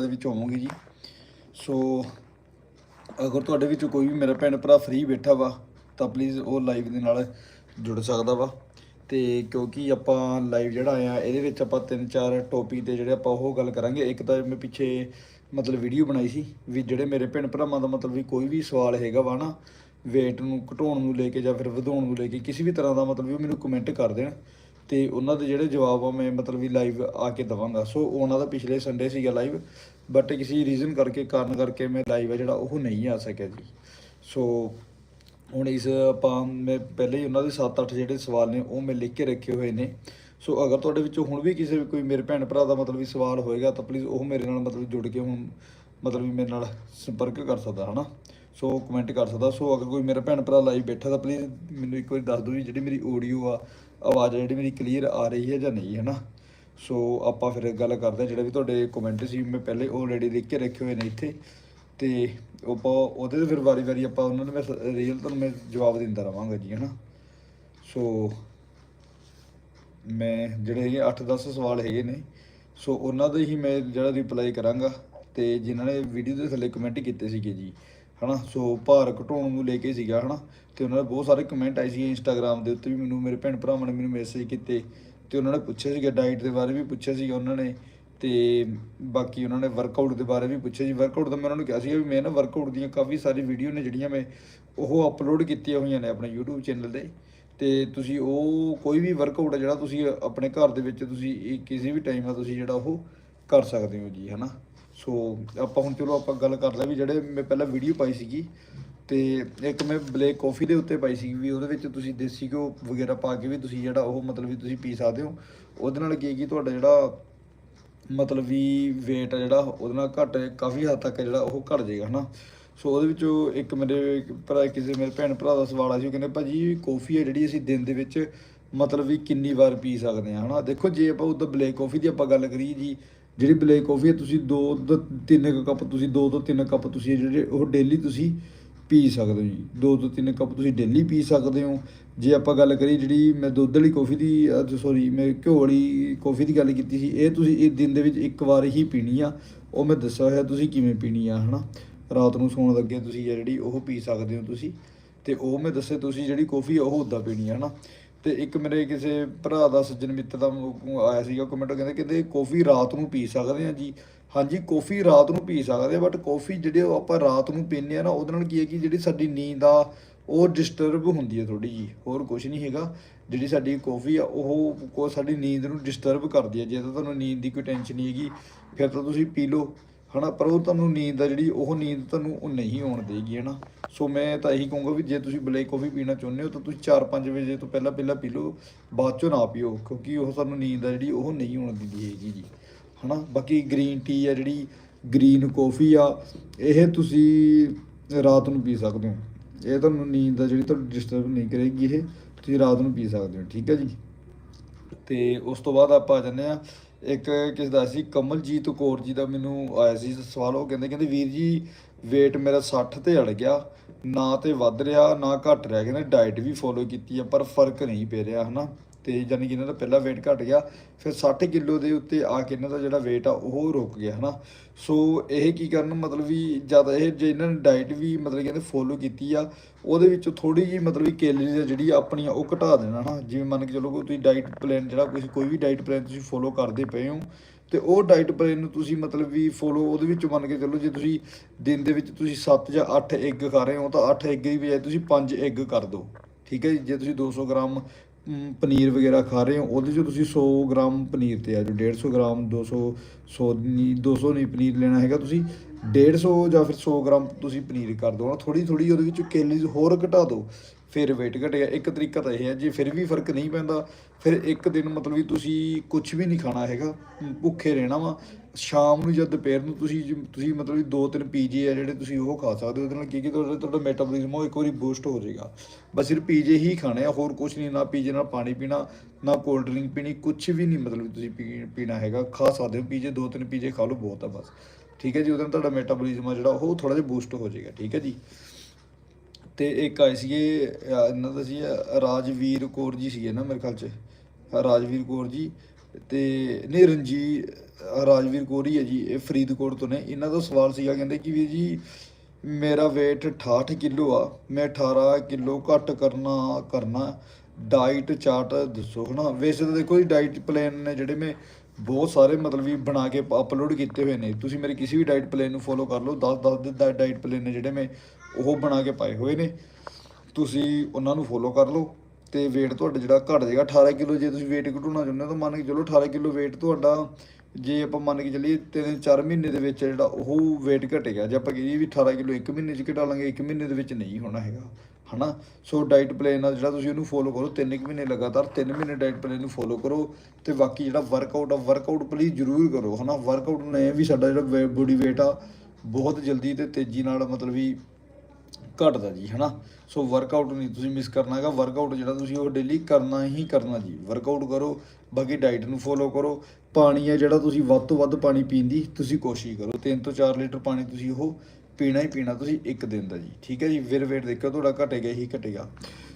ਦੇ ਵਿੱਚ ਹੋਵਾਂਗੇ ਜੀ। ਸੋ ਅਗਰ ਤੁਹਾਡੇ ਵਿੱਚੋਂ ਕੋਈ ਵੀ ਮੇਰਾ ਭੈਣ ਭਰਾ ਫ੍ਰੀ ਬੈਠਾ ਵਾ, ਤਾਂ ਪਲੀਜ਼ ਉਹ ਲਾਈਵ ਦੇ ਨਾਲ ਜੁੜ ਸਕਦਾ ਵਾ। ਤੇ ਕਿਉਂਕਿ ਆਪਾਂ ਲਾਈਵ ਜਿਹੜਾ ਆ ਇਹਦੇ ਵਿੱਚ ਆਪਾਂ ਤਿੰਨ ਚਾਰ ਟੌਪਿਕ ਤੇ ਜਿਹੜੇ ਆਪਾਂ ਉਹ ਗੱਲ ਕਰਾਂਗੇ। ਇੱਕ ਤਾਂ ਮੈਂ ਪਿੱਛੇ ਮਤਲਬ ਵੀਡੀਓ ਬਣਾਈ ਸੀ ਵੀ ਜਿਹੜੇ ਮੇਰੇ ਭੈਣ ਭਰਾਵਾਂ ਦਾ ਮਤਲਬ ਵੀ ਕੋਈ ਵੀ ਸਵਾਲ ਹੈਗਾ ਵਾ ਨਾ, weight ਨੂੰ ਘਟਾਉਣ ਨੂੰ ਲੈ ਕੇ ਜਾਂ ਫਿਰ ਵਧਾਉਣ ਨੂੰ ਲੈ ਕੇ, ਕਿਸੇ ਵੀ ਤਰ੍ਹਾਂ ਦਾ ਮਤਲਬ ਵੀ ਉਹ ਮੈਨੂੰ ਕਮੈਂਟ ਕਰ ਦੇਣ। ਤੇ ਉਹਨਾਂ ਦੇ ਜਿਹੜੇ ਜਵਾਬ ਆ, ਮੈਂ ਮਤਲਬ ਵੀ ਲਾਈਵ ਆ ਕੇ ਦਵਾਂਗਾ। ਸੋ ਉਹਨਾਂ ਦਾ ਪਿਛਲੇ ਸੰਡੇ ਸੀਗਾ ਲਾਈਵ ਬਟ ਕਿਸੇ ਰੀਜ਼ਨ ਕਰਕੇ, ਕਾਰਨ ਕਰਕੇ ਮੈਂ ਲਾਈਵ ਆ ਜਿਹੜਾ, ਉਹ ਨਹੀਂ ਆ ਸਕਿਆ ਜੀ। ਸੋ ਹੁਣ ਇਸ ਆਪਾਂ, ਮੈਂ ਪਹਿਲੇ ਹੀ ਉਹਨਾਂ ਦੇ 7-8 ਜਿਹੜੇ ਸਵਾਲ ਨੇ, ਉਹ ਮੈਂ ਲਿਖ ਕੇ ਰੱਖੇ ਹੋਏ ਨੇ। ਸੋ ਅਗਰ ਤੁਹਾਡੇ ਵਿੱਚੋਂ ਹੁਣ ਵੀ ਕਿਸੇ ਕੋਈ ਮੇਰੇ ਭੈਣ ਭਰਾ ਦਾ ਮਤਲਬ ਵੀ ਸਵਾਲ ਹੋਏਗਾ, ਤਾਂ ਪਲੀਜ਼ ਉਹ ਮੇਰੇ ਨਾਲ ਮਤਲਬ ਜੁੜ ਕੇ ਹੁਣ ਮਤਲਬ ਵੀ ਮੇਰੇ ਨਾਲ ਸੰਪਰਕ ਕਰ ਸਕਦਾ, ਹਨਾ? ਸੋ ਕਮੈਂਟ ਕਰ ਸਕਦਾ। ਸੋ ਅਗਰ ਕੋਈ ਮੇਰਾ ਭੈਣ ਭਰਾ ਲਾਈਵ ਬੈਠਾ, ਤਾਂ ਪਲੀਜ਼ ਮੈਨੂੰ ਇੱਕ ਵਾਰੀ ਦੱਸ ਦਿਓ ਵੀ ਜਿਹੜੀ ਮੇਰੀ ਆਡੀਓ ਆ ਆਵਾਜ਼ ਜਿਹੜੀ ਮੇਰੀ ਕਲੀਅਰ ਆ ਰਹੀ ਹੈ ਜਾਂ ਨਹੀਂ, ਹੈ ਨਾ? ਸੋ ਆਪਾਂ ਫਿਰ ਗੱਲ ਕਰਦੇ ਹਾਂ, ਜਿਹੜੇ ਵੀ ਤੁਹਾਡੇ ਕਮੈਂਟ ਸੀ, ਮੈਂ ਪਹਿਲੇ ਆਲਰੇਡੀ ਲਿਖ ਕੇ ਰੱਖੇ ਹੋਏ ਨੇ ਇੱਥੇ। ਤੇ ਆਪਾਂ ਉਹਦੇ ਤੇ ਫਿਰ ਵਾਰੀ-ਵਾਰੀ ਆਪਾਂ ਉਹਨਾਂ ਨੂੰ ਮੈਂ ਰੀਅਲ ਤੁਹਾਨੂੰ ਮੈਂ ਜਵਾਬ ਦਿੰਦਾ ਰਵਾਂਗਾ ਜੀ ਹਨਾ ਸੋ ਮੈਂ ਜਿਹੜੇ ਹੈਗੇ 8-10 ਸਵਾਲ ਹੈਗੇ ਨੇ ਸੋ ਉਹਨਾਂ ਦੇ ਹੀ ਮੈਂ ਜਿਹੜਾ ਰਿਪਲਾਈ ਕਰਾਂਗਾ। ਤੇ ਜਿਨ੍ਹਾਂ ਨੇ ਵੀਡੀਓ ਦੇ ਥੱਲੇ ਕਮੈਂਟ ਕੀਤੇ ਸੀਗੇ ਜੀ ਹਨਾ? ਸੋ ਭਾਰ ਘਟਾਉਣ ਨੂੰ ਲੈ ਕੇ ਸੀਗਾ, ਹਨਾ? ਤੇ ਉਹਨਾਂ ਦੇ ਬਹੁਤ ਸਾਰੇ ਕਮੈਂਟ ਆਏ ਸੀ ਇੰਸਟਾਗ੍ਰam ਦੇ ਉੱਤੇ ਵੀ ਮੈਨੂੰ, ਮੇਰੇ ਭੈਣ ਭਰਾਵਾਂ ਨੇ ਮੈਨੂੰ ਮੈਸੇਜ ਕੀਤੇ ਤੇ ਉਹਨਾਂ ਨੇ ਪੁੱਛਿਆ ਸੀਗਾ ਡਾਈਟ ਦੇ ਬਾਰੇ ਵੀ ਪੁੱਛਿਆ ਸੀਗਾ ਉਹਨਾਂ ਨੇ ਤੇ ਬਾਕੀ ਉਹਨਾਂ ਨੇ ਵਰਕਆਊਟ ਦੇ ਬਾਰੇ ਵੀ ਪੁੱਛਿਆ ਜੀ ਵਰਕਆਊਟ ਦਾ ਮੈਂ ਉਹਨਾਂ ਨੂੰ ਕਿਹਾ ਸੀਗਾ ਵੀ ਮੈਂ ਨਾ ਵਰਕਆਊਟ ਦੀਆਂ ਕਾਫੀ ਸਾਰੀ ਵੀਡੀਓ ਨੇ ਜਿਹੜੀਆਂ ਮੈਂ ਉਹ ਅਪਲੋਡ ਕੀਤੀਆਂ ਹੋਈਆਂ ਨੇ ਆਪਣੇ YouTube ਚੈਨਲ ਤੇ। ਤੇ ਤੁਸੀਂ ਉਹ ਕੋਈ ਵੀ ਵਰਕਆਊਟ ਹੈ ਜਿਹੜਾ ਤੁਸੀਂ ਆਪਣੇ ਘਰ ਦੇ ਵਿੱਚ ਤੁਸੀਂ ਕਿਸੇ ਵੀ ਟਾਈਮ ਆ ਤੁਸੀਂ ਜਿਹੜਾ ਉਹ ਕਰ ਸਕਦੇ ਹੋ ਜੀ, ਹਨਾ? ਸੋ ਆਪਾਂ ਹੁਣ ਚਲੋ ਆਪਾਂ ਗੱਲ ਕਰ ਲੈ ਵੀ ਜਿਹੜੇ ਮੈਂ ਪਹਿਲਾਂ ਵੀਡੀਓ ਪਾਈ ਸੀਗੀ ਤੇ ਇੱਕ ਮੈਂ ਬਲੈਕ ਕਾਫੀ ਦੇ ਉੱਤੇ ਪਾਈ ਸੀ ਵੀ ਉਹਦੇ ਵਿੱਚ ਤੁਸੀਂ ਦੇਸੀ ਘਿਓ ਵਗੈਰਾ ਪਾ ਕੇ ਵੀ ਤੁਸੀਂ ਜਿਹੜਾ ਉਹ ਮਤਲਬ ਵੀ ਤੁਸੀਂ ਪੀ ਸਕਦੇ ਹੋ। ਉਹਦੇ ਨਾਲ ਕੀ ਹੈ ਕਿ ਤੁਹਾਡਾ ਜਿਹੜਾ ਮਤਲਬ ਵੀ weight ਆ ਜਿਹੜਾ ਉਹਦੇ ਨਾਲ ਘਟ ਕਾਫੀ ਹੱਦ ਤੱਕ ਜਿਹੜਾ ਉਹ ਘਟ ਜਾਏਗਾ, ਹਨਾ? ਸੋ ਉਹਦੇ ਵਿੱਚੋਂ ਇੱਕ ਮੇਰੇ ਭਰਾ, ਕਿਸੇ ਮੇਰੇ ਭੈਣ ਭਰਾ ਦਾ ਸਵਾਲ ਆ ਸੀ, ਉਹ ਕਹਿੰਦੇ, ਭਾਜੀ ਕਾਫੀ ਹੈ ਜਿਹੜੀ ਅਸੀਂ ਦਿਨ ਦੇ ਵਿੱਚ ਮਤਲਬ ਵੀ ਕਿੰਨੀ ਵਾਰ ਪੀ ਸਕਦੇ ਹਾਂ, ਹਨਾ? ਦੇਖੋ, ਜੇ ਆਪਾਂ ਉਹਦਾ ਬਲੈਕ ਕਾਫੀ ਦੀ ਆਪਾਂ ਗੱਲ ਕਰੀਏ ਜੀ ਜਿਹੜੀ ਬਲੈਕ ਕਾਫੀ ਹੈ, ਤੁਸੀਂ 2 ਤੋਂ 3 ਕੱਪ, ਤੁਸੀਂ 2 ਤੋਂ 3 ਕੱਪ ਤੁਸੀਂ ਜਿਹੜੇ ਉਹ ਡੇਲੀ ਤੁਸੀਂ ਪੀ ਸਕਦੇ ਹੋ ਜੀ। 2 ਤੋਂ 3 ਕੱਪ ਤੁਸੀਂ ਡੇਲੀ ਪੀ ਸਕਦੇ ਹੋ। ਜੇ ਆਪਾਂ ਗੱਲ ਕਰੀਏ ਜਿਹੜੀ ਮੈਂ ਦੁੱਧ ਵਾਲੀ ਕਾਫੀ ਦੀ ਸੌਰੀ ਮੈਂ ਘਿਓ ਵਾਲੀ ਕਾਫੀ ਦੀ ਗੱਲ ਕੀਤੀ ਸੀ, ਇਹ ਤੁਸੀਂ ਇਹ ਦਿਨ ਦੇ ਵਿੱਚ ਇੱਕ ਵਾਰ ਹੀ ਪੀਣੀ ਆ। ਉਹ ਮੈਂ ਦੱਸਿਆ ਹੋਇਆ ਤੁਸੀਂ ਕਿਵੇਂ ਪੀਣੀ ਆ, ਹਨਾ? ਰਾਤ ਨੂੰ ਸੌਣ ਲੱਗੇ ਤੁਸੀਂ ਇਹ ਜਿਹੜੀ ਉਹ ਪੀ ਸਕਦੇ ਹੋ ਤੁਸੀਂ। ਤੇ ਉਹ ਮੈਂ ਦੱਸੇ ਤੁਸੀਂ ਜਿਹੜੀ ਕਾਫੀ ਉਹ ਉੱਦਾਂ ਪੀਣੀ ਆ, ਹਨਾ? ਤੇ ਇੱਕ ਮੇਰੇ ਕਿਸੇ ਭਰਾ ਦਾ ਸੱਜਣ ਮਿੱਤਰ ਦਾ ਆਇਆ ਸੀਗਾ ਕਮੈਂਟ ਕਹਿੰਦੇ ਕਹਿੰਦੇ ਕਾਫੀ ਰਾਤ ਨੂੰ ਪੀ ਸਕਦੇ ਆ ਜੀ। ਹਾਂਜੀ ਕਾਫੀ ਰਾਤ ਨੂੰ ਪੀ ਸਕਦੇ ਆ ਬਟ ਕਾਫੀ ਜਿਹੜੇ ਉਹ ਆਪਾਂ ਰਾਤ ਨੂੰ ਪੀਂਦੇ ਆ ਨਾ, ਉਹਦੇ ਨਾਲ ਕੀ ਹੈ ਕਿ ਜਿਹੜੀ ਸਾਡੀ ਨੀਂਦ ਆ, ਉਹ ਡਿਸਟਰਬ ਹੁੰਦੀ ਹੈ ਥੋੜੀ ਜੀ ਹੋਰ ਕੁਝ ਨਹੀਂ ਹੈਗਾ। ਜਿਹੜੀ ਸਾਡੀ ਕਾਫੀ ਆ, ਉਹ ਕੋ, ਸਾਡੀ ਨੀਂਦ ਨੂੰ ਡਿਸਟਰਬ ਕਰਦੀ ਹੈ। ਜੇ ਤਾਂ ਤੁਹਾਨੂੰ ਨੀਂਦ ਦੀ ਕੋਈ ਟੈਨਸ਼ਨ ਨਹੀਂ ਹੈਗੀ, ਫਿਰ ਤਾਂ ਤੁਸੀਂ ਪੀ ਲਓ। ਹਨਾ, ਪਰ ਉਹ ਤੁਹਾਨੂੰ ਨੀਂਦ ਆ ਜਿਹੜੀ, ਉਹ ਨੀਂਦ ਤੁਹਾਨੂੰ ਉਹ ਨਹੀਂ ਆਉਣ ਦੇਗੀ, ਹਨਾ। ਸੋ ਮੈਂ ਤਾਂ ਇਹੀ ਕਹੂੰਗਾ ਵੀ ਜੇ ਤੁਸੀਂ ਬਲੈਕ ਕਾਫੀ ਪੀਣਾ ਚਾਹੁੰਦੇ ਹੋ, ਤਾਂ ਤੁਸੀਂ 4-5 ਵਜੇ ਤੋਂ ਪਹਿਲਾਂ ਪਹਿਲਾਂ ਪੀ ਲਓ, ਬਾਅਦ ਚੋਂ ਨਾ ਪੀਓ, ਕਿਉਂਕਿ ਉਹ ਤੁਹਾਨੂੰ ਨੀਂਦ ਆ ਜਿਹੜੀ, ਉਹ ਨਹੀਂ ਆਉਣ ਦਿੰਦੀ ਹੈਗੀ ਜੀ, ਹਨਾ। ਬਾਕੀ ਗ੍ਰੀਨ ਟੀ ਆ ਜਿਹੜੀ ਗ੍ਰੀਨ ਕਾਫੀ ਆ, ਇਹ ਤੁਸੀਂ ਰਾਤ ਨੂੰ ਪੀ ਸਕਦੇ ਹੋ। ਇਹ ਤੁਹਾਨੂੰ ਨੀਂਦ ਦਾ ਜਿਹੜੀ ਤੁਹਾਨੂੰ ਡਿਸਟਰਬ ਨਹੀਂ ਕਰੇਗੀ ਇਹ, ਤੁਸੀਂ ਰਾਤ ਨੂੰ ਪੀ ਸਕਦੇ ਹੋ, ਠੀਕ ਹੈ ਜੀ। ਤੇ ਉਸ ਤੋਂ ਬਾਅਦ ਆਪਾਂ ਆ ਜਾਂਦੇ ਆ ਇੱਕ ਕਿਸ ਦਾ ਸੀ, ਕਮਲਜੀਤ ਕੌਰ ਜੀ ਦਾ ਮੈਨੂੰ ਆਇਆ ਸੀ ਸਵਾਲ, ਉਹ ਕਹਿੰਦੇ ਕਹਿੰਦੇ ਵੀਰ ਜੀ, weight ਮੇਰਾ 60 ਤੇ ਅੜ ਗਿਆ, ਨਾ ਤੇ ਵੱਧ ਰਿਹਾ, ਨਾ ਘਟ ਰਿਹਾ, ਕਹਿੰਦੇ ਡਾਈਟ ਵੀ ਫੋਲੋ ਕੀਤੀ ਆ, ਪਰ ਫ਼ਰਕ ਨਹੀਂ ਪੈ ਰਿਹਾ, ਹਨਾ। ਤੇ ਯਾਨੀ ਕਿ ਇਹਨਾਂ ਦਾ ਪਹਿਲਾ weight ਘਟ ਗਿਆ, ਫਿਰ 60 ਕਿਲੋ ਦੇ ਉੱਤੇ ਆ ਕੇ ਇਹਨਾਂ ਦਾ ਜਿਹੜਾ weight ਆ ਉਹ ਰੁਕ ਗਿਆ, ਹਨਾ? ਸੋ ਇਹ ਕੀ ਕਰਨ ਮਤਲਬ ਵੀ ਜਦ ਇਹ ਜੇ ਇਹਨਾਂ ਨੇ ਡਾਈਟ ਵੀ ਮਤਲਬ ਕਹਿੰਦੇ ਫੋਲੋ ਕੀਤੀ ਆ, ਉਹਦੇ ਵਿੱਚੋਂ ਥੋੜੀ ਜੀ ਮਤਲਬ ਵੀ ਕੈਲਰੀਜ਼ ਆ ਜਿਹੜੀ ਆਪਣੀਆਂ ਉਹ ਘਟਾ ਦੇਣਾ, ਹਨਾ? ਜਿਵੇਂ ਮੰਨ ਕੇ ਚਲੋ ਕੋਈ ਤੁਸੀਂ ਡਾਈਟ ਪਲਾਨ ਜਿਹੜਾ ਕੋਈ ਕੋਈ ਵੀ ਡਾਈਟ ਪਲਾਨ ਤੁਸੀਂ ਫੋਲੋ ਕਰਦੇ ਪਏ ਹੋ, ਤੇ ਉਹ ਡਾਈਟ ਪਲਾਨ ਨੂੰ ਤੁਸੀਂ ਮਤਲਬ ਵੀ ਫੋਲੋ ਉਹਦੇ ਵਿੱਚ ਮੰਨ ਕੇ ਚੱਲੋ ਜੇ ਤੁਸੀਂ ਦਿਨ ਦੇ ਵਿੱਚ ਤੁਸੀਂ 7 ਜਾਂ 8 ਐਗ ਖਾ ਰਹੇ ਹੋ, ਤਾਂ 8 ਐਗ ਦੀ ਬਜਾਏ ਤੁਸੀਂ 5 ਐਗ ਕਰ ਦਿਓ, ਠੀਕ ਹੈ ਜੀ? ਜੇ ਤੁਸੀਂ 200 ਗ੍ਰਾਮ ਪਨੀਰ ਵਗੈਰਾ ਖਾ ਰਹੇ ਹੋ, ਉਹਦੇ 'ਚੋਂ ਤੁਸੀਂ 100 ਗ੍ਰਾਮ ਪਨੀਰ ਤੇ ਆ ਜੋ 150 ਗ੍ਰਾਮ 200 100 ਨਹੀਂ 200 ਨਹੀਂ ਪਨੀਰ ਲੈਣਾ ਹੈਗਾ ਤੁਸੀਂ 150 ਜਾਂ ਫਿਰ 100 ਗ੍ਰਾਮ ਤੁਸੀਂ ਪਨੀਰ ਕਰ ਦਿਓ ਨਾ ਥੋੜੀ ਥੋੜੀ ਉਹਦੇ ਵਿੱਚ ਕੈਲਰੀਜ਼ ਹੋਰ ਘਟਾ ਦਿਓ। ਫਿਰ weight ਘਟੇਗਾ ਇੱਕ ਤਰੀਕਾ ਤਾਂ ਇਹ ਹੈ, ਜੇ ਫਿਰ ਵੀ ਫ਼ਰਕ ਨਹੀਂ ਪੈਂਦਾ, ਫਿਰ ਇੱਕ ਦਿਨ ਮਤਲਬ ਵੀ ਤੁਸੀਂ ਕੁਝ ਵੀ ਨਹੀਂ ਖਾਣਾ ਹੈਗਾ, ਭੁੱਖੇ ਰਹਿਣਾ ਵਾ। ਸ਼ਾਮ ਨੂੰ ਜਾਂ ਦੁਪਹਿਰ ਨੂੰ ਤੁਸੀਂ ਤੁਸੀਂ ਮਤਲਬ ਵੀ ਦੋ ਤਿੰਨ ਪੀਜੇ ਆ ਜਿਹੜੇ ਤੁਸੀਂ ਉਹ ਖਾ ਸਕਦੇ ਹੋ, ਉਹਦੇ ਨਾਲ ਕੀ ਕੀ ਤੁਹਾਡਾ ਤੁਹਾਡਾ ਮੈਟਾਬੋਲਿਜ਼ਮ ਉਹ ਇੱਕ ਵਾਰੀ ਬੂਸਟ ਹੋ ਜਾਏਗਾ। ਬਸ ਸਿਰਫ ਪੀਜੇ ਹੀ ਖਾਣੇ ਆ, ਹੋਰ ਕੁਝ ਨਹੀਂ, ਨਾ ਪੀਜੇ ਨਾਲ ਪਾਣੀ ਪੀਣਾ, ਨਾ ਕੋਲਡ ਡਰਿੰਕ ਪੀਣੀ ਕੁਝ ਵੀ ਨਹੀਂ ਮਤਲਬ ਤੁਸੀਂ ਪੀ- ਪੀਣਾ ਹੈਗਾ। ਖਾ ਸਕਦੇ ਹੋ ਪੀਜੇ, ਦੋ ਤਿੰਨ ਪੀਜੇ ਖਾ ਲਓ, ਬਹੁਤ ਆ ਬਸ। ਠੀਕ ਹੈ ਜੀ, ਉਹਦੇ ਨਾਲ ਤੁਹਾਡਾ ਮੈਟਾਬੋਲਿਜ਼ਮ ਆ ਜਿਹੜਾ, ਉਹ ਥੋੜਾ ਜਿਹਾ ਬੂਸਟ ਹੋ ਜਾਏਗਾ। ਠੀਕ ਹੈ ਜੀ? ਤੇ ਇੱਕ ਆਏ ਸੀਗੇ ਇਹਨਾਂ ਦਾ ਸੀ ਰਾਜਵੀਰ ਕੌਰ ਜੀ ਸੀਗੇ ਨਾ ਮੇਰੇ ਖਿਆਲ ਚ। ਰਾਜਵੀਰ ਕੌਰ ਜੀ ਤੇ ਨਹੀਂ ਰਣਜੀ ਰਾਜਵੀਰ ਕੌਰ ਹੀ ਹੈ ਜੀ, ਇਹ ਫਰੀਦਕੋਟ ਤੋਂ ਨੇ। ਇਹਨਾਂ ਦਾ ਸਵਾਲ ਸੀਗਾ, ਕਹਿੰਦੇ ਕਿ ਵੀ ਜੀ, ਮੇਰਾ weight 68 ਕਿਲੋ ਆ, ਮੈਂ 18 ਕਿਲੋ ਘੱਟ ਕਰਨਾ ਕਰਨਾ ਡਾਈਟ ਚਾਰਟ ਦੱਸੋ ਹਨਾ। ਵੈਸੇ ਤਾਂ ਦੇਖੋ ਜੀ ਡਾਈਟ ਪਲਾਨ ਨੇ ਜਿਹੜੇ ਮੈਂ ਬਹੁਤ ਸਾਰੇ ਮਤਲਬ ਵੀ ਬਣਾ ਕੇ ਅਪਲੋਡ ਕੀਤੇ ਹੋਏ ਨੇ। ਤੁਸੀਂ ਮੇਰੇ ਕਿਸੇ ਵੀ ਡਾਈਟ ਪਲਾਨ ਨੂੰ ਫੋਲੋ ਕਰ ਲਓ 10 10 ਦੇ ਡਾਈਟ ਪਲਾਨ ਨੇ ਜਿਹੜੇ ਮੈਂ ਉਹ ਬਣਾ ਕੇ ਪਾਏ ਹੋਏ ਨੇ। ਤੁਸੀਂ ਉਹਨਾਂ ਨੂੰ ਫੋਲੋ ਕਰ ਲਓ ਤੇ weight ਤੁਹਾਡਾ ਜਿਹੜਾ ਘਟ ਜਾਏਗਾ 18 ਕਿਲੋ ਜੇ ਤੁਸੀਂ weight ਘਟਾਉਣਾ ਚਾਹੁੰਦੇ ਹੋ ਤਾਂ ਮੰਨ ਕੇ ਚਲੋ 18 ਕਿਲੋ weight ਤੁਹਾਡਾ ਜੇ ਆਪਾਂ ਮੰਨ ਕੇ ਚੱਲੀਏ ਤਿੰਨ ਚਾਰ ਮਹੀਨੇ ਦੇ ਵਿੱਚ ਜਿਹੜਾ ਉਹ weight ਘਟੇਗਾ, ਜੇ ਆਪਾਂ ਕਹੀਏ ਵੀ 18 ਕਿਲੋ ਇੱਕ ਮਹੀਨੇ 'ਚ ਘਟਾ ਲਾਂਗੇ, ਇੱਕ ਮਹੀਨੇ ਦੇ ਵਿੱਚ ਨਹੀਂ ਹੋਣਾ ਹੈਗਾ, ਹਨਾ? ਸੋ ਡਾਈਟ ਪਲਾਨ ਆ ਜਿਹੜਾ ਤੁਸੀਂ ਉਹਨੂੰ ਫੋਲੋ ਕਰੋ, ਤਿੰਨ ਕੁ ਮਹੀਨੇ ਲਗਾਤਾਰ ਤਿੰਨ ਮਹੀਨੇ ਡਾਈਟ ਪਲਾਨ ਨੂੰ ਫੋਲੋ ਕਰੋ ਤੇ ਬਾਕੀ ਜਿਹੜਾ ਵਰਕਆਊਟ ਆ ਵਰਕਆਊਟ ਪਲੀਜ਼ ਜ਼ਰੂਰ ਕਰੋ, ਹਨਾ? ਵਰਕਆਊਟ ਨੇ ਵੀ ਸਾਡਾ ਜਿਹੜਾ ਬੋਡੀ weight ਆ ਬਹੁਤ ਜਲਦੀ ਤੇ ਤੇਜ਼ੀ ਨਾਲ ਮਤਲਬ ਵੀ ਘਟਦਾ ਜੀ, ਹਨਾ? ਸੋ ਵਰਕਆਊਟ ਨਹੀਂ ਤੁਸੀਂ ਮਿਸ ਕਰਨਾ ਹੈਗਾ। ਵਰਕਆਊਟ ਜਿਹੜਾ ਤੁਸੀਂ ਉਹ ਡੇਲੀ ਕਰਨਾ ਹੀ ਕਰਨਾ ਜੀ। ਵਰਕਆਊਟ ਕਰੋ, ਬਾਕੀ ਡਾਈਟ ਨੂੰ ਫੋਲੋ ਕਰੋ। ਪਾਣੀ ਹੈ ਜਿਹੜਾ ਤੁਸੀਂ ਵੱਧ ਤੋਂ ਵੱਧ ਪਾਣੀ ਪੀਣ ਦੀ ਤੁਸੀਂ ਕੋਸ਼ਿਸ਼ ਕਰੋ। 3 ਤੋਂ 4 ਲੀਟਰ ਪਾਣੀ ਤੁਸੀਂ ਉਹ ਪੀਣਾ ਹੀ ਪੀਣਾ ਤੁਸੀਂ ਇੱਕ ਦਿਨ ਦਾ ਜੀ। ਠੀਕ ਹੈ ਜੀ? ਫਿਰ ਵੇਟ ਦੇਖੋ ਤੁਹਾਡਾ ਘਟੇਗਾ ਹੀ ਘਟੇਗਾ।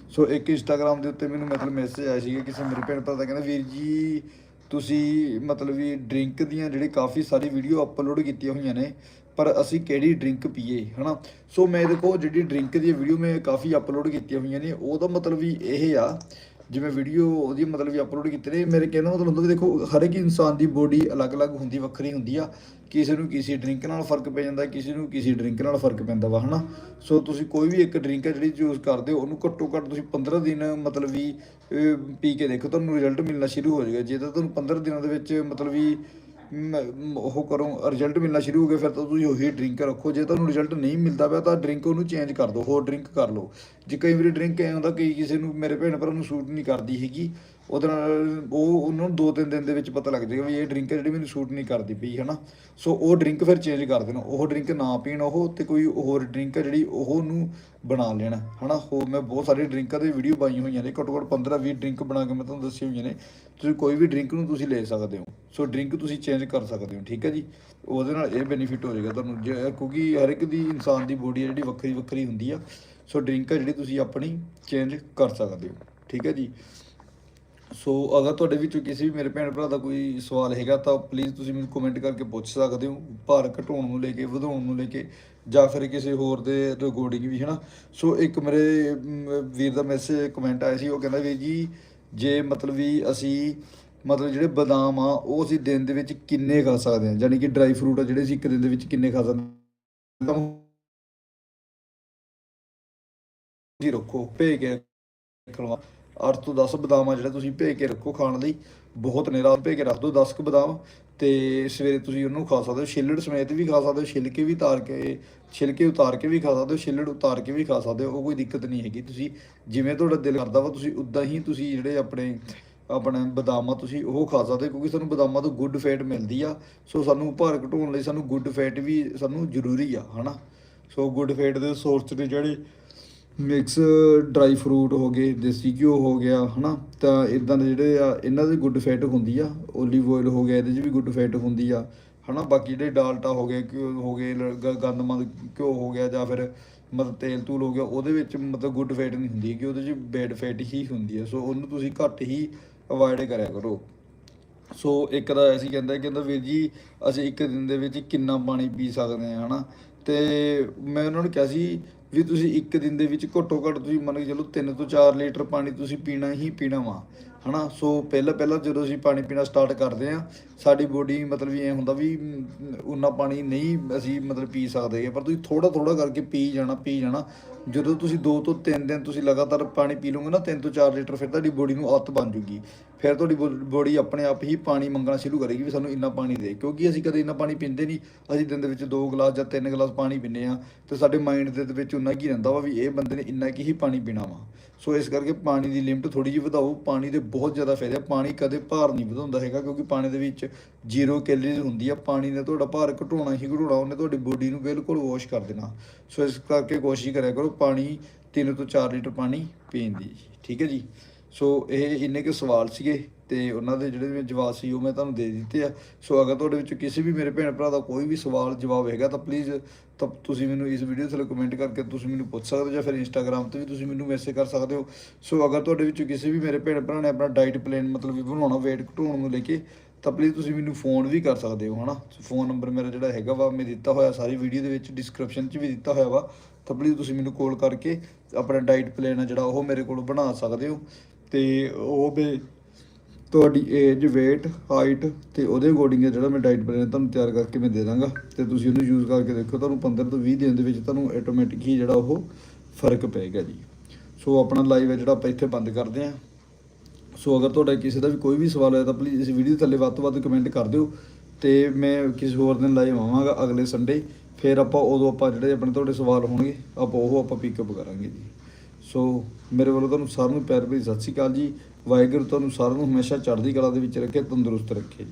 ਸੋ ਇੱਕ ਇੰਸਟਾਗ੍ਰam ਦੇ ਉੱਤੇ ਮੈਨੂੰ ਮਤਲਬ ਮੈਸੇਜ ਆਇਆ ਸੀਗਾ, ਕਿਸੇ ਮੇਰੇ ਭੈਣ ਭਰਾ ਦਾ ਕਹਿੰਦਾ, ਵੀਰ ਜੀ, ਤੁਸੀਂ ਮਤਲਬ ਵੀ ਡਰਿੰਕ ਦੀਆਂ ਜਿਹੜੇ ਕਾਫੀ ਸਾਰੀ ਵੀਡੀਓ ਅਪਲੋਡ ਕੀਤੀਆਂ ਹੋਈਆਂ ਨੇ ਪਰ ਅਸੀਂ ਕਿਹੜੀ ਡਰਿੰਕ ਪੀਏ, ਹਨਾ? ਸੋ ਮੈਂ ਦੇਖੋ ਜਿਹੜੀ ਡਰਿੰਕ ਦੀ ਵੀਡੀਓ ਮੈਂ ਕਾਫੀ ਅਪਲੋਡ ਕੀਤੀਆਂ ਹੋਈਆਂ ਨੇ, ਉਹਦਾ ਮਤਲਬ ਵੀ ਇਹ ਆ, ਜਿਵੇਂ ਵੀਡੀਓ ਉਹਦੀ ਮਤਲਬ ਵੀ ਅਪਲੋਡ ਕੀਤੇ ਨੇ, ਮੇਰੇ ਕਹਿਣ ਦਾ ਮਤਲਬ ਹੁੰਦਾ ਵੀ ਦੇਖੋ, ਹਰ ਇੱਕ ਇਨਸਾਨ ਦੀ ਬੋਡੀ ਅਲੱਗ-ਅਲੱਗ ਹੁੰਦੀ, ਵੱਖਰੀ ਹੁੰਦੀ ਆ। ਕਿਸੇ ਨੂੰ ਕਿਸੇ ਡਰਿੰਕ ਨਾਲ ਫ਼ਰਕ ਪੈ ਜਾਂਦਾ, ਕਿਸੇ ਨੂੰ ਕਿਸੇ ਡਰਿੰਕ ਨਾਲ ਫ਼ਰਕ ਪੈਂਦਾ ਵਾ, ਹਨਾ? ਸੋ ਤੁਸੀਂ ਕੋਈ ਵੀ ਇੱਕ ਡਰਿੰਕ ਹੈ ਜਿਹੜੀ ਯੂਜ਼ ਕਰਦੇ ਹੋ, ਉਹਨੂੰ ਘੱਟੋ ਘੱਟ ਤੁਸੀਂ 15 ਦਿਨ ਮਤਲਬ ਵੀ ਪੀ ਕੇ ਦੇਖੋ, ਤੁਹਾਨੂੰ ਰਿਜ਼ਲਟ ਮਿਲਣਾ ਸ਼ੁਰੂ ਹੋ ਜਾਏਗਾ। ਜੇ ਤਾਂ ਤੁਹਾਨੂੰ 15 ਦਿਨਾਂ ਦੇ ਵਿੱਚ ਮਤਲਬ ਵੀ ਉਹ ਕਰੋ ਰਿਜ਼ਲਟ ਮਿਲਣਾ ਸ਼ੁਰੂ ਹੋ ਗਿਆ, ਫਿਰ ਤਾਂ ਤੁਸੀਂ ਉਹੀ ਡਰਿੰਕ ਰੱਖੋ। ਜੇ ਤੁਹਾਨੂੰ ਰਿਜ਼ਲਟ ਨਹੀਂ ਮਿਲਦਾ ਪਿਆ, ਤਾਂ ਡਰਿੰਕ ਉਹਨੂੰ ਚੇਂਜ ਕਰ ਦਿਓ, ਹੋਰ ਡਰਿੰਕ ਕਰ ਲਓ। ਜੇ ਕਈ ਵਾਰੀ ਡਰਿੰਕ ਐ ਹੁੰਦਾ ਕਿ ਕਿਸੇ ਨੂੰ, ਮੇਰੇ ਭੈਣ ਭਰਾ ਨੂੰ ਸੂਟ ਨਹੀਂ ਕਰਦੀ ਹੈਗੀ। ਉਹਦੇ ਨਾਲ ਉਹ ਉਹਨੂੰ ਦੋ ਤਿੰਨ ਦਿਨ ਦੇ ਵਿੱਚ ਪਤਾ ਲੱਗ ਜਾਏਗਾ ਵੀ ਇਹ ਡਰਿੰਕ ਹੈ ਜਿਹੜੀ ਮੈਨੂੰ ਸੂਟ ਨਹੀਂ ਕਰਦੀ ਪਈ, ਹਨਾ? ਸੋ ਉਹ ਡਰਿੰਕ ਫਿਰ ਚੇਂਜ ਕਰ ਦੇਣਾ। ਉਹ ਡਰਿੰਕ ਨਾ ਪੀਣ, ਉਹ ਤੇ ਕੋਈ ਹੋਰ ਡਰਿੰਕ ਹੈ ਜਿਹੜੀ ਉਹ ਨੂੰ ਬਣਾ ਲੈਣਾ, ਹਨਾ? ਹੋਰ ਮੈਂ ਬਹੁਤ ਸਾਰੇ ਡਰਿੰਕਾਂ ਦੇ ਵੀਡੀਓ ਪਾਈ ਹੋਈਆਂ ਨੇ, ਘੱਟੋ ਘੱਟ 15 20 ਡਰਿੰਕ ਬਣਾ ਕੇ ਮੈਂ ਤੁਹਾਨੂੰ ਦੱਸੀ ਹੋਈਆਂ ਨੇ। ਤੁਸੀਂ ਕੋਈ ਵੀ ਡਰਿੰਕ ਨੂੰ ਤੁਸੀਂ ਲੈ ਸਕਦੇ ਹੋ। ਸੋ ਡਰਿੰਕ ਤੁਸੀਂ ਚੇਂਜ ਕਰ ਸਕਦੇ ਹੋ, ਠੀਕ ਹੈ ਜੀ? ਉਹਦੇ ਨਾਲ ਇਹ ਬੈਨੀਫਿਟ ਹੋ ਜਾਏਗਾ ਤੁਹਾਨੂੰ, ਜੇ, ਕਿਉਂਕਿ ਹਰ ਇੱਕ ਦੀ ਇਨਸਾਨ ਦੀ ਬੋਡੀ ਹੈ ਜਿਹੜੀ ਵੱਖਰੀ ਵੱਖਰੀ ਹੁੰਦੀ ਆ। ਸੋ ਡਰਿੰਕ ਹੈ ਜਿਹੜੀ ਤੁਸੀਂ ਆਪਣੀ ਚੇਂਜ ਕਰ ਸਕਦੇ ਹੋ, ਠੀਕ ਹੈ ਜੀ? ਸੋ ਅਗਰ ਤੁਹਾਡੇ ਵਿੱਚੋਂ ਕਿਸੇ ਵੀ ਮੇਰੇ ਭੈਣ ਭਰਾ ਦਾ ਕੋਈ ਸਵਾਲ ਹੈਗਾ ਤਾਂ ਪਲੀਜ਼ ਤੁਸੀਂ ਮੈਨੂੰ ਕਮੈਂਟ ਕਰਕੇ ਪੁੱਛ ਸਕਦੇ ਹੋ, ਭਾਰ ਘਟਾਉਣ ਨੂੰ ਲੈ ਕੇ, ਵਧਾਉਣ ਨੂੰ ਲੈ ਕੇ ਜਾਂ ਫਿਰ ਕਿਸੇ ਹੋਰ ਦੇ ਰਿਕਾਰਡਿੰਗ ਵੀ, ਹਨਾ? ਸੋ ਇੱਕ ਮੇਰੇ ਵੀਰ ਦਾ ਮੈਸੇਜ ਕਮੈਂਟ ਆਇਆ ਸੀ, ਉਹ ਕਹਿੰਦਾ ਵੀ ਜੀ, ਜੇ ਮਤਲਬ ਵੀ ਅਸੀਂ ਮਤਲਬ ਜਿਹੜੇ ਬਦਾਮ ਆ, ਉਹ ਅਸੀਂ ਦਿਨ ਦੇ ਵਿੱਚ ਕਿੰਨੇ ਖਾ ਸਕਦੇ ਹਾਂ? ਯਾਨੀ ਕਿ ਡਰਾਈ ਫਰੂਟ ਆ, ਜਿਹੜੇ ਅਸੀਂ ਇੱਕ ਦਿਨ ਦੇ ਵਿੱਚ ਕਿੰਨੇ ਖਾ ਸਕਦੇ ਹਾਂ? ਜੀ ਰੱਖੋ, ਭੇਜ ਕੇ ਰੱਖਣਾ 8 ਤੋਂ 10 ਬਦਾਮਾਂ ਆ ਜਿਹੜੇ ਤੁਸੀਂ ਭੇ ਕੇ ਰੱਖੋ ਖਾਣ ਲਈ, ਬਹੁਤ ਨੇ ਰਾਤ ਭੇ ਕੇ ਰੱਖ ਦਿਓ 10 ਕੁ ਬਦਾਮ ਤੇ ਸਵੇਰੇ ਤੁਸੀਂ ਉਹਨੂੰ ਖਾ ਸਕਦੇ ਹੋ, ਛਿੱਲੜ ਸਮੇਤ ਵੀ ਖਾ ਸਕਦੇ ਹੋ, ਛਿਲਕੇ ਵੀ ਉਤਾਰ ਕੇ, ਛਿਲਕੇ ਉਤਾਰ ਕੇ ਵੀ ਖਾ ਸਕਦੇ ਹੋ, ਛਿੱਲੜ ਉਤਾਰ ਕੇ ਵੀ ਖਾ ਸਕਦੇ ਹੋ, ਉਹ ਕੋਈ ਦਿੱਕਤ ਨਹੀਂ ਹੈਗੀ। ਤੁਸੀਂ ਜਿਵੇਂ ਤੁਹਾਡਾ ਦਿਲ ਕਰਦਾ ਵਾ, ਤੁਸੀਂ ਉਦਾਂ ਹੀ ਤੁਸੀਂ ਜਿਹੜੇ ਆਪਣੇ ਆਪਣੇ ਬਦਾਮਾਂ ਤੁਸੀਂ ਉਹ ਖਾ ਸਕਦੇ ਹੋ, ਕਿਉਂਕਿ ਸਾਨੂੰ ਬਦਾਮਾਂ ਤੋਂ ਗੁੱਡ ਫੈਟ ਮਿਲਦੀ ਆ। ਸੋ ਸਾਨੂੰ ਭਾਰ ਘਟਾਉਣ ਲਈ ਸਾਨੂੰ ਗੁੱਡ ਫੈਟ ਵੀ ਸਾਨੂੰ ਜ਼ਰੂਰੀ ਆ, ਹਨਾ? ਸੋ ਗੁੱਡ ਫੈਟ ਦੇ ਸੋਰਸ ਨੇ ਜਿਹੜੇ ਮਿਕਸ ਡਰਾਈ ਫਰੂਟ ਹੋ ਗਏ, ਦੇਸੀ ਘਿਓ ਹੋ ਗਿਆ, ਹਨਾ? ਤਾਂ ਇਦਾਂ ਦੇ ਜਿਹੜੇ ਆ, ਇਹਨਾਂ ਦੀ ਗੁੱਡ ਫੈਟ ਹੁੰਦੀ ਆ। ਓਲੀਵ ਆਇਲ ਹੋ ਗਿਆ, ਇਹਦੇ 'ਚ ਵੀ ਗੁੱਡ ਫੈਟ ਹੁੰਦੀ ਆ, ਹਨਾ? ਬਾਕੀ ਜਿਹੜੇ ਡਾਲਟਾ ਹੋ ਗਏ, ਘਿਓ ਹੋ ਗਏ, ਲ- ਗ- ਗੰਦਮੰਦ ਘਿਓ ਹੋ ਗਿਆ ਜਾਂ ਫਿਰ ਮਤਲਬ ਤੇਲ ਤੂਲ ਹੋ ਗਿਆ, ਉਹਦੇ ਵਿੱਚ ਮਤਲਬ ਗੁੱਡ ਫੈਟ ਨਹੀਂ ਹੁੰਦੀ ਕਿ ਉਹਦੇ 'ਚ ਬੈਡ ਫੈਟ ਹੀ ਹੁੰਦੀ ਹੈ ਸੋ ਉਹਨੂੰ ਤੁਸੀਂ ਘੱਟ ਹੀ ਅਵਾਇਡ ਕਰਿਆ ਕਰੋ। ਸੋ ਇੱਕ ਦਾ ਅਸੀਂ ਕਹਿੰਦਾ ਕਹਿੰਦਾ ਵੀਰ ਜੀ, ਅਸੀਂ ਇੱਕ ਦਿਨ ਦੇ ਵਿੱਚ ਕਿੰਨਾ ਪਾਣੀ ਪੀ ਸਕਦੇ ਹਾਂ, ਹਨਾ? ਤੇ ਮੈਂ ਉਹਨਾਂ ਨੂੰ ਕਿਹਾ ਸੀ ਵੀ ਤੁਸੀਂ ਇੱਕ ਦਿਨ ਦੇ ਵਿੱਚ ਘੱਟੋ ਘੱਟ ਤੁਸੀਂ ਮੰਨ ਕੇ ਚਲੋ 3 ਤੋਂ 4 ਲੀਟਰ ਪਾਣੀ ਤੁਸੀਂ ਪੀਣਾ ਹੀ ਪੀਣਾ ਵਾ, ਹਨਾ? ਸੋ ਪਹਿਲਾਂ ਪਹਿਲਾਂ ਜਦੋਂ ਅਸੀਂ ਪਾਣੀ ਪੀਣਾ ਸਟਾਰਟ ਕਰਦੇ ਆ ਸਾਡੀ ਬੋਡੀ ਮਤਲਬ ਵੀ ਐ ਹੁੰਦਾ ਵੀ ਉਨਾ ਪਾਣੀ ਨਹੀਂ ਅਸੀਂ ਮਤਲਬ ਪੀ ਸਕਦੇ ਗੇ, ਪਰ ਤੁਸੀਂ ਥੋੜਾ ਥੋੜਾ ਕਰਕੇ ਪੀ ਜਾਣਾ ਪੀ ਜਾਣਾ। ਜਦੋਂ ਤੁਸੀਂ 2 ਤੋਂ 3 ਦਿਨ ਤੁਸੀਂ ਲਗਾਤਾਰ ਪਾਣੀ ਪੀ ਲਓਗੇ ਨਾ 3 ਤੋਂ 4 ਲੀਟਰ ਫਿਰ ਤੁਹਾਡੀ ਬੋਡੀ ਨੂੰ ਆਦਤ ਬਣ ਜੂਗੀ। ਫਿਰ ਤੁਹਾਡੀ ਬੋਡੀ ਆਪਣੇ ਆਪ ਹੀ ਪਾਣੀ ਮੰਗਣਾ ਸ਼ੁਰੂ ਕਰੇਗੀ ਵੀ ਸਾਨੂੰ ਇੰਨਾ ਪਾਣੀ ਦੇ ਕਿਉਂਕਿ ਅਸੀਂ ਕਦੇ ਇੰਨਾ ਪਾਣੀ ਪੀਂਦੇ ਨਹੀਂ। ਅਸੀਂ ਦਿਨ ਦੇ ਵਿੱਚ 2 ਗਲਾਸ ਜਾਂ 3 ਗਲਾਸ ਪਾਣੀ ਪੀਂਦੇ ਆ ਤੇ ਸਾਡੇ ਮਾਈਂਡ ਦੇ ਵਿੱਚ ਉਨਾ ਕੀ ਰਹਿੰਦਾ ਵਾ ਵੀ ਇਹ ਬੰਦੇ ਨੇ ਇੰਨਾ ਕੀ ਹੀ ਪਾਣੀ ਪੀਣਾ ਵਾ। ਸੋ ਇਸ ਕਰਕੇ ਪਾਣੀ ਦੀ ਲਿਮਟ ਥੋੜੀ ਜਿਹੀ ਵਧਾਓ ਪਾਣੀ ਦੇ ਬਹੁਤ ਜ਼ਿਆਦਾ ਫਾਇਦੇ ਪਾਣੀ ਕਦੇ ਭਾਰ ਨਹੀਂ ਵਧਾਉਂਦਾ ਹੈਗਾ ਕਿਉਂਕਿ ਪਾਣੀ ਦੇ ਵਿੱਚ ਜ਼ੀਰੋ ਕੈਲਰੀਜ਼ ਹੁੰਦੀ ਆ, ਪਾਣੀ ਨੇ ਤੁਹਾਡਾ ਭਾਰ ਘਟਾਉਣਾ ਹੀ ਘਟਾਉਣਾ, ਉਹਨੇ ਤੁਹਾਡੀ ਬੋਡੀ ਨੂੰ ਬਿਲਕੁਲ ਵਾਸ਼ ਕਰ ਦੇਣਾ। ਸੋ ਇਸ ਕਰਕੇ ਕੋਸ਼ਿਸ਼ ਕਰਿਆ ਕਰੋ ਪਾਣੀ 3 ਤੋਂ 4 ਲੀਟਰ ਪਾਣੀ ਪੀਣ ਦੀ, ਠੀਕ ਹੈ ਜੀ? ਸੋ ਇਹ ਇੰਨੇ ਕੁ ਸਵਾਲ ਸੀਗੇ ਤੇ ਉਹਨਾਂ ਦੇ ਜਿਹੜੇ ਵੀ ਜਵਾਬ ਸੀ ਉਹ ਮੈਂ ਤੁਹਾਨੂੰ ਦੇ ਦਿੱਤੇ ਆ। ਸੋ ਅਗਰ ਤੁਹਾਡੇ ਵਿੱਚੋਂ ਕਿਸੇ ਵੀ ਮੇਰੇ ਭੈਣ ਭਰਾ ਦਾ ਕੋਈ ਵੀ ਸਵਾਲ, ਜਵਾਬ ਹੈਗਾ ਤਾਂ ਪਲੀਜ਼ ਤਾਂ ਤੁਸੀਂ ਮੈਨੂੰ ਇਸ ਵੀਡੀਓ ਥੱਲੇ ਕਮੈਂਟ ਕਰਕੇ ਤੁਸੀਂ ਮੈਨੂੰ ਪੁੱਛ ਸਕਦੇ ਹੋ ਜਾਂ ਫਿਰ ਇੰਸਟਾਗ੍ਰam ਤੇ ਵੀ ਤੁਸੀਂ ਮੈਨੂੰ ਮੈਸੇਜ ਕਰ ਸਕਦੇ ਹੋ। ਸੋ ਅਗਰ ਤੁਹਾਡੇ ਵਿੱਚੋਂ ਕਿਸੇ ਵੀ ਮੇਰੇ ਭੈਣ ਭਰਾ ਨੇ ਆਪਣਾ ਡਾਈਟ ਪਲਾਨ ਮਤਲਬ ਵੀ ਬਣਾਉਣਾ, weight ਘਟਾਉਣ ਨੂੰ ਲੈ ਕੇ ਤਾਂ ਪਲੀਜ਼ ਤੁਸੀਂ ਮੈਨੂੰ ਫੋਨ ਵੀ ਕਰ ਸਕਦੇ ਹੋ, ਹਨਾ? ਫੋਨ ਨੰਬਰ ਮੇਰਾ ਜਿਹੜਾ ਹੈਗਾ ਵਾ, ਮੈਂ ਦਿੱਤਾ ਹੋਇਆ ਸਾਰੀ ਵੀਡੀਓ ਦੇ ਵਿੱਚ ਡਿਸਕ੍ਰਿਪਸ਼ਨ 'ਚ ਵੀ ਦਿੱਤਾ ਹੋਇਆ ਵਾ। ਤਾਂ ਪਲੀਜ਼ ਤੁਸੀਂ ਮੈਨੂੰ ਕਾਲ ਕਰਕੇ ਆਪਣਾ ਡਾਈਟ ਪਲਾਨ ਆ ਜਿਹੜਾ ਉਹ ਮੇਰੇ ਕੋਲ ਬਣਾ ਸਕਦੇ ਹੋ। ਤੇ ਉਹ ਵੀ ਤੁਹਾਡੀ ਏਜ weight ਹਾਈਟ ਤੇ ਉਹਦੇ ਅਕੋਰਡਿੰਗ ਜਿਹੜਾ ਮੈਂ ਡਾਈਟ ਪਲਾਨ ਤੁਹਾਨੂੰ ਤਿਆਰ ਕਰਕੇ ਮੈਂ ਦੇ ਦਾਂਗਾ। ਤੇ ਤੁਸੀਂ ਉਹਨੂੰ ਯੂਜ਼ ਕਰਕੇ ਦੇਖੋ, ਤੁਹਾਨੂੰ 15 ਤੋਂ 20 ਦਿਨ ਦੇ ਵਿੱਚ ਤੁਹਾਨੂੰ ਆਟੋਮੈਟਿਕ ਹੀ ਜਿਹੜਾ ਉਹ ਫ਼ਰਕ ਪਏਗਾ ਜੀ। ਸੋ ਆਪਣਾ ਲਾਈਵ ਹੈ ਜਿਹੜਾ ਆਪਾਂ ਇੱਥੇ ਬੰਦ ਕਰਦੇ ਹਾਂ ਸੋ ਅਗਰ ਤੁਹਾਡਾ ਕਿਸੇ ਦਾ ਵੀ ਕੋਈ ਵੀ ਸਵਾਲ ਹੈ ਤਾਂ ਪਲੀਜ਼ ਇਸ ਵੀਡੀਓ ਥੱਲੇ ਵੱਧ ਤੋਂ ਵੱਧ ਕਮੈਂਟ ਕਰ ਦਿਓ ਤੇ ਮੈਂ ਕਿਸੇ ਹੋਰ ਦਿਨ ਲਾਈਵ ਆਵਾਂਗਾ ਅਗਲੇ ਸੰਡੇ ਫਿਰ ਆਪਾਂ ਉਦੋਂ ਆਪਾਂ ਜਿਹੜੇ ਆਪਣੇ ਤੁਹਾਡੇ ਸਵਾਲ ਹੋਣਗੇ, ਆਪਾਂ ਉਹ ਆਪਾਂ ਪਿਕਅਪ ਕਰਾਂਗੇ ਜੀ। ਸੋ ਮੇਰੇ ਵੱਲੋਂ ਤੁਹਾਨੂੰ ਸਾਰਿਆਂ ਨੂੰ ਪਿਆਰ ਭਰੀ ਸਤਿ ਸ਼੍ਰੀ ਅਕਾਲ ਜੀ। ਵਾਹਿਗੁਰੂ ਤੁਹਾਨੂੰ ਸਾਰਿਆਂ ਨੂੰ ਹਮੇਸ਼ਾ ਚੜ੍ਹਦੀ ਕਲਾ ਦੇ ਵਿੱਚ ਰੱਖੇ, ਤੰਦਰੁਸਤ ਰੱਖੇ ਜੀ।